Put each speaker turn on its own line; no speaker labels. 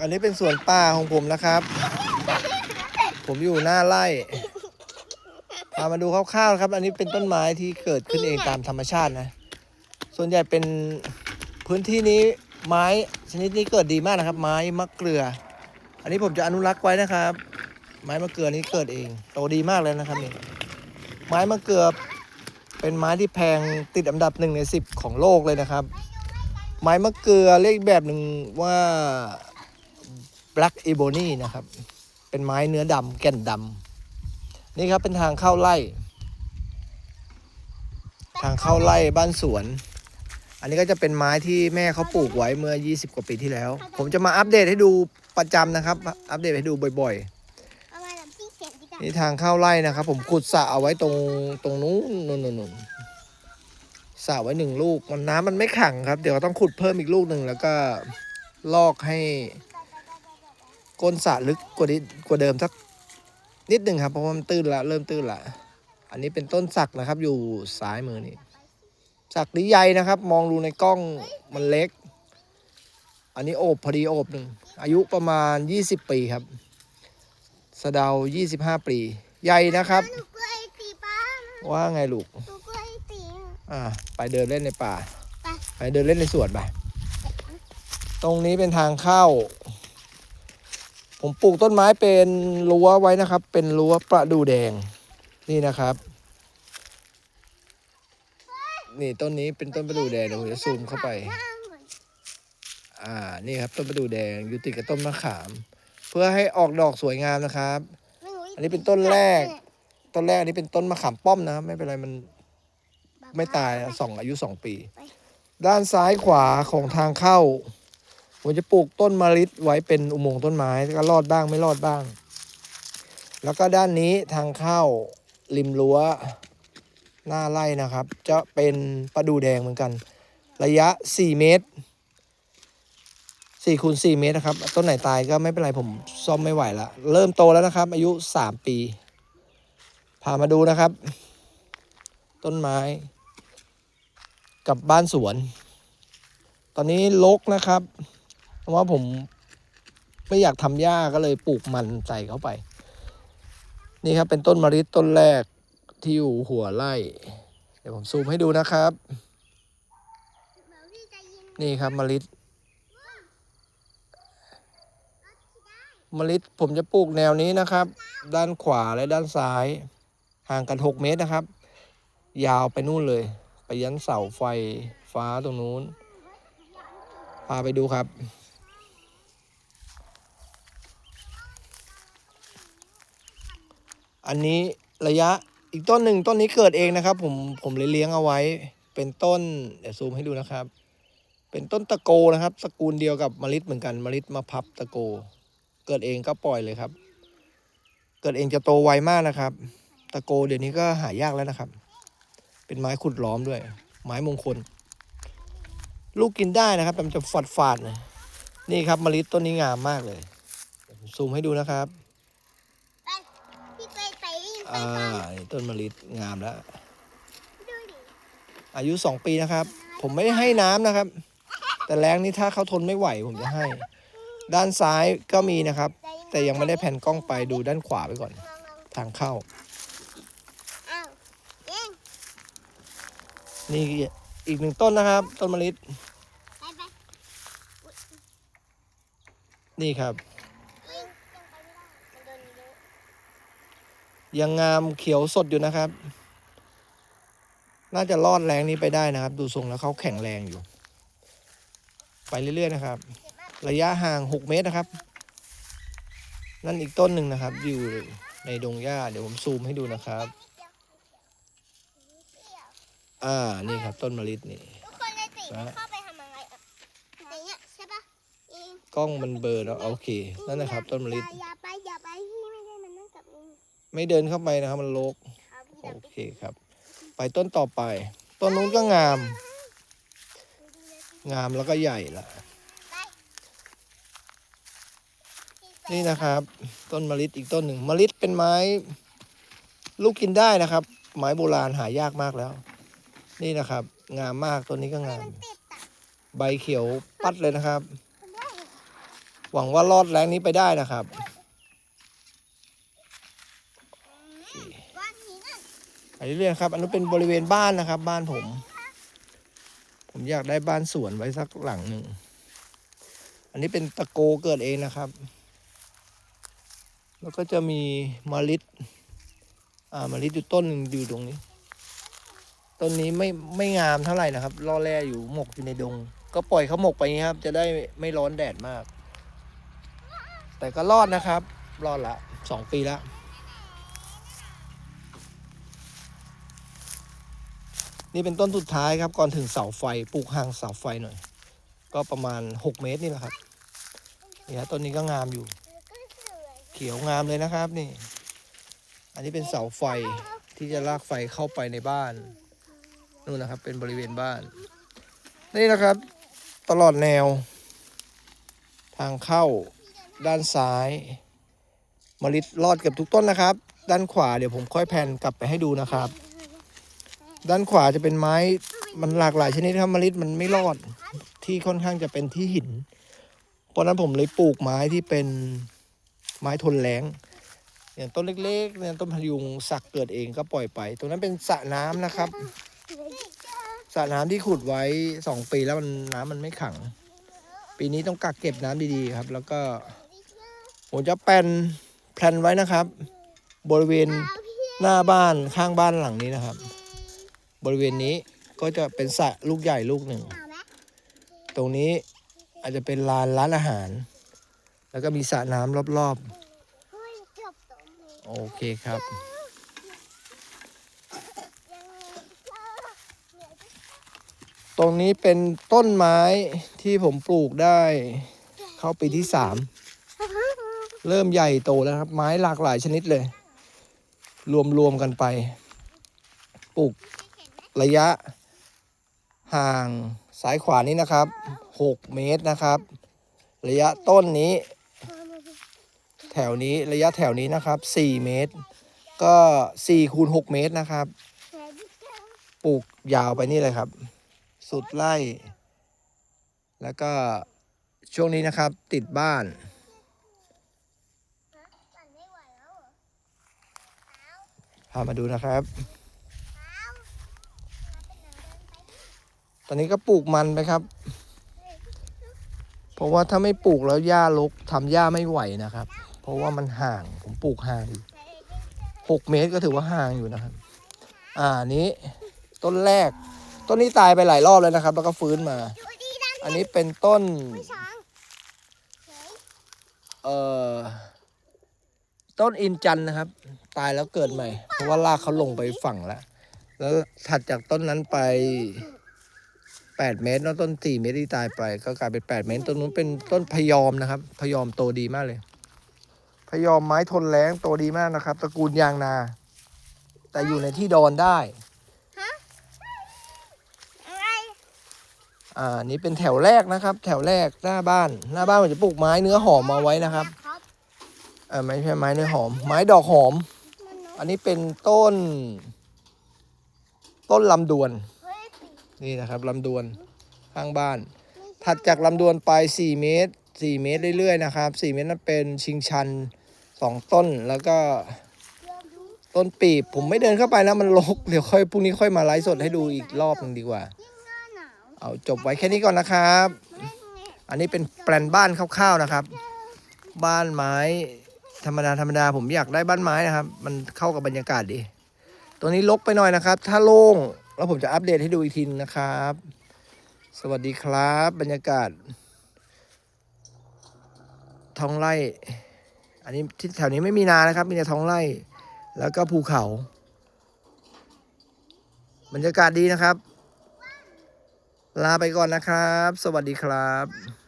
อันนี้เป็นสวนป่าของผมนะครับ ผมอยู่หน้าไร่พามาดูคร่าวๆครับ อันนี้เป็นต้นไม้ที่เกิดขึ้นเองตามธรรมชาตินะ ส่วนใหญ่เป็นพื้นที่นี้ไม้ชนิดนี้เกิดดีมากนะครับ ไม้มะเกลือ อันนี้ผมจะอนุรักษ์ไว้นะครับ ไม้มะเกลือนี้เกิดเองโตดีมากเลยนะครับนี่ไม้มะเกลือเป็นไม้ที่แพงติดอันดับหนึ่งในสิบของโลกเลยนะครับ ไม้มะเกลือเรียกอีกแบบหนึ่งว่า black ebony นะครับ เป็นไม้เนื้อดำแก่นดำนี่ครับเป็นทางเข้าไร่ ทางเข้าไร่บ้านสวน อันนี้ก็จะเป็นไม้ที่แม่เขาปลูกไว้เมื่อ 20 กว่าปีที่แล้ว ผมจะมาอัปเดตให้ดูประจำนะครับ อัปเดตให้ดูบ่อยๆ นี่ทางเข้าไร่นะครับ ผมขุดสระเอาไว้ตรงตรงนู้นนู่นนู่นนู่นสระไว้หนึ่งลูกมันน้ำมันไม่ขังครับ เดี๋ยวต้องขุดเพิ่มอีกลูกหนึ่งแล้วก็ลอกให้ ก้นสระลึกกว่านี้กว่าเดิมสักนิดหนึ่งครับ เพราะว่ามันตื้นละเริ่มตื้นละอันนี้เป็นต้นสักนะครับ อยู่ซ้ายมือนี่สักนี้ใหญ่นะครับ มองดูในกล้องมันเล็ก อันนี้โอบพอดีโอบหนึ่งอายุประมาณ 20 ปีครับ สะเดา 25 ปี ใหญ่นะครับ
หนูกลัวไอ้ตีป้า
ว่าไงลูก
หนูกลัวไอ้ตีอะ
อ่าไปเดินเล่นในป่า
ไป
ไปเดินเล่นในสวนไปตรงนี้เป็นทางเข้า ผมปลูกต้นไม้เป็นรั้วไว้นะครับ เป็นรั้วประดูแดงนี่นะครับ นี่ต้นนี้เป็นต้นประดูแดงเดี๋ยวผมจะซูมเข้าไป อ่านี่ครับต้นประดูแดงอยู่ติดกับต้นมะขาม เพื่อให้ออกดอกสวยงามนะครับ อันนี้เป็นต้นแรก ต้นแรกอันนี้เป็นต้นมะขามป้อมนะครับไม่เป็นไรมันไม่ตายนะสองอายุสองปี ด้านซ้ายขวาของทางเข้า ผมจะปลูกต้นมะลิไว้เป็นอุโมงค์ต้นไม้ก็รอดบ้างไม่รอดบ้าง แล้วก็ด้านนี้ทางเข้าริมรั้วหน้าไร่นะครับ จะเป็นประดูแดงเหมือนกัน ระยะ 4 เมตร4คูณ4เมตรนะครับ ต้นไหนตายก็ไม่เป็นไรผมซ่อมไม่ไหวละเริ่มโตแล้วนะครับ อายุ 3 ปีพามาดูนะครับ ต้นไม้ กับบ้านสวน ตอนนี้ลกนะครับ เพราะว่าผมไม่อยากทำหญ้าก็เลยปลูกมันใส่เข้าไป นี่ครับเป็นต้นมะลิต้นแรกที่อยู่หัวไร่ เดี๋ยวผมซูมให้ดูนะครับ นี่ครับมะลิมะลิผมจะปลูกแนวนี้นะครับ ด้านขวาและด้านซ้าย ห่างกัน6เมตรนะครับ ยาวไปนู่นเลย ไปยันเสาไฟฟ้าตรงนู้น พาไปดูครับ อันนี้ระยะอีกต้นหนึ่งต้นนี้เกิดเองนะครับ ผมผมเลยเลี้ยงเอาไว้ เป็นต้นเดี๋ยวซูมให้ดูนะครับ เป็นต้นตะโกนะครับตระกูลเดียวกับมะลิเหมือนกันมะลิมาพับตะโก เกิดเองก็ปล่อยเลยครับ เกิดเองจะโตไวมากนะครับ ตะโกเดี๋ยวนี้ก็หายากแล้วนะครับ เป็นไม้ขุดล้อมด้วย ไม้มงคล ลูกกินได้นะครับแต่มันจะฝาดฝาดนะนี่ครับมะลิต้นนี้งามมากเลยซูมให้ดูนะครับ อ่า
ก่อน
นี่ต้นมะลิงามแล้ว
ดูดิ
อายุสองปีนะครับ ผมไม่ได้ให้น้ำนะครับ แต่แรงนี้ถ้าเขาทนไม่ไหวผมจะให้ ด้านซ้ายก็มีนะครับ แต่ยังไม่ได้แผ่นกล้องไปดูด้านขวาไปก่อน ทางเข้า
อ้าวเอง
นี่อีกหนึ่งต้นนะครับ ต้นมะลิ
ไปไป
นี่ครับ
เองยังไปไม่ได้มันโดนเยอะ
ยังงามเขียวสดอยู่นะครับ น่าจะรอดแรงนี้ไปได้นะครับ ดูทรงแล้วเขาแข็งแรงอยู่ ไปเรื่อยๆนะครับ ระยะห่าง6เมตรนะครับ นั่นอีกต้นหนึ่งนะครับ อยู่ในดงหญ้าเดี๋ยวผมซูมให้ดูนะครับ อ่านี่ครับ ต้นมะลินี่
ทุกคนในติมันเข้าไปทำอะไรอะอย่างเงี้ยใช่ปะเอง
กล้องมันเบลอแล้วโอเค นั่นนะครับ ต้นมะลิ
อ
ไม่เดินเข้าไปนะครับ มันรก
เอาพี่
โอ
ดับ
เคครับ ไปต้นต่อไป ต้นนู้นก็งาม งามแล้วก็ใหญ่ละนี่นะครับ ต้นมะลิอีกต้นหนึ่งมะลิเป็นไม้ ลูกกินได้นะครับ ไม้โบราณหายากมากแล้ว นี่นะครับ งามมากต้นนี้ก็งาม
ติดอะ
ใบเขียวปัดเลยนะครับ
คุณด้วย
หวังว่ารอดแรงนี้ไปได้นะครับ
ก้อนหินอะ
ไปเรื่อยๆครับ อันนั้เป็นบริเวณบ้านนะครับ บ้านผม ผมอยากได้บ้านสวนไว้สักหลังหนึ่ง อันนี้เป็นตะโกเกิดเองนะครับ แล้วก็จะมีมะลิดอ่ามะลิดอยู่ต้นหนึ่งอยู่ตรงนี้ ต้นนี้ไม่ไม่งามเท่าไหร่นะครับล่อแร่อยู่หมกอยู่ในดง ก็ปล่อยเขาหมกไปนี้ครับ จะได้ไม่ร้อนแดดมาก แต่ก็รอดนะครับ รอดละสองปีละ นี่เป็นต้นสุดท้ายครับ ก่อนถึงเสาไฟปลูกห่างเสาไฟหน่อย ก็ประมาณ 6 เมตรนี่แหละครับนี่ฮะต้นนี้ก็งามอยู่ เขียวงามเลยนะครับนี่ อันนี้เป็นเสาไฟที่จะลากไฟเข้าไปในบ้านนู่นนะครับ เป็นบริเวณบ้าน นี่นะครับ ตลอดแนว ทางเข้าด้านซ้ายมะลิรอดเกับทุกต้นนะครับ ด้านขวาเดี๋ยวผมค่อยแพนกลับไปให้ดูนะครับ ด้านขวาจะเป็นไม้มันหลากหลายชนิดครับมะลิมันไม่รอดที่ค่อนข้างจะเป็นที่หิน เพราะนั้นผมเลยปลูกไม้ที่เป็นไม้ทนแรงอย่างต้นเล็กๆเนี่ยต้นพยุงสักเกิดเองก็ปล่อยไป ตรงนั้นเป็นสระน้ำนะครับสระน้ำที่ขุดไว้สองปีแล้วมันน้ำมันไม่ขัง ปีนี้ต้องกักเก็บน้ำดีๆครับ แล้วก็ผมจะแปลนแพลนไว้นะครับ บริเวณหน้าบ้านข้างบ้านหลังนี้นะครับ บริเวณนี้ก็จะเป็นสระลูกใหญ่ลูกหนึ่ง ตรงนี้อาจจะเป็นลานร้านอาหาร แล้วก็มีสระน้ำรอบๆ โอเคครับ ตรงนี้เป็นต้นไม้ที่ผมปลูกได้เข้าปีที่สามเริ่มใหญ่โตแล้วครับ ไม้หลากหลายชนิดเลย รวมๆกันไป ปลูก ระยะห่างซ้ายขวานี้นะครับ 6 เมตรนะครับ ระยะต้นนี้ แถวนี้ระยะแถวนี้นะครับ 4 เมตร ก็4คูณ6เมตรนะครับ ปลูกยาวไปนี่เลยครับ สุดไร่แล้วก็ช่วงนี้นะครับติดบ้าน พามาดูนะครับ
เอาเอาเป็นหนังเดินไป
ตอนนี้ก็ปลูกมันไปครับ เพราะว่าถ้าไม่ปลูกแล้วหญ้ารกทำหญ้าไม่ไหวนะครับ เพราะว่ามันห่างผมปลูกห่างอยู่หกเมตรก็ถือว่าห่างอยู่นะครับ อ่านี้ต้นแรก ต้นนี้ตายไปหลายรอบแล้วนะครับ แล้วก็ฟื้นมา อันนี้เป็นต้น
เอ่
อ ต้นอินจันนะครับ ตายแล้วเกิดใหม่ เพราะว่ารากเขาลงไปฝั่งแล้ว แล้วถัดจากต้นนั้นไป 8 เมตรแล้วต้น 4 เมตรที่ตายไป ก็กลายเป็น 8 เมตรต้นนู้นเป็นต้นพยอมนะครับ พยอมโตดีมากเลย พยอมไม้ทนแรงโตดีมากนะครับ ตระกูลยางนา แต่อยู่ในที่ดอนได้
อะไร
อ่านี่เป็นแถวแรกนะครับ แถวแรกหน้าบ้าน หน้าบ้านผมจะปลูกไม้เนื้อหอมมาไว้นะครับ
ครับ
อ่าไม่ใช่ไม้เนื้อหอม ไม้ดอกหอม
มันนก
อันนี้เป็นต้น ต้นลำดวน
เฮ้ยปี
นี่นะครับลำดวนข้างบ้าน ถัดจากลำดวนไป 4 เมตร 4 เมตรเรื่อยๆนะครับ 4 เมตรนั้นเป็นชิงชัน 2 ต้นแล้วก็ต้นปีบผมไม่เดินเข้าไปนะมันรกเดี๋ยวค่อยพรุ่งนี้ค่อยมาไลฟ์สดให้ดูอีกรอบหนึงดีกว่า เอาจบไว้แค่นี้ก่อนนะครับ อันนี้เป็นแปลนบ้านคร่าวๆนะครับ บ้านไม้ธรรมดาธรรมดาผมอยากได้บ้านไม้นะครับ มันเข้ากับบรรยากาศดี ตัวนี้ลกไปหน่อยนะครับ ถ้าโล่ง แล้วผมจะอัปเดตให้ดูอีกทีนึงนะครับ สวัสดีครับ บรรยากาศท้องไร่ อันนี้ที่แถวนี้ไม่มีนานะครับ มีแต่ท้องไร่ แล้วก็ภูเขา บรรยากาศดีนะครับ ลาไปก่อนนะครับ สวัสดีครับ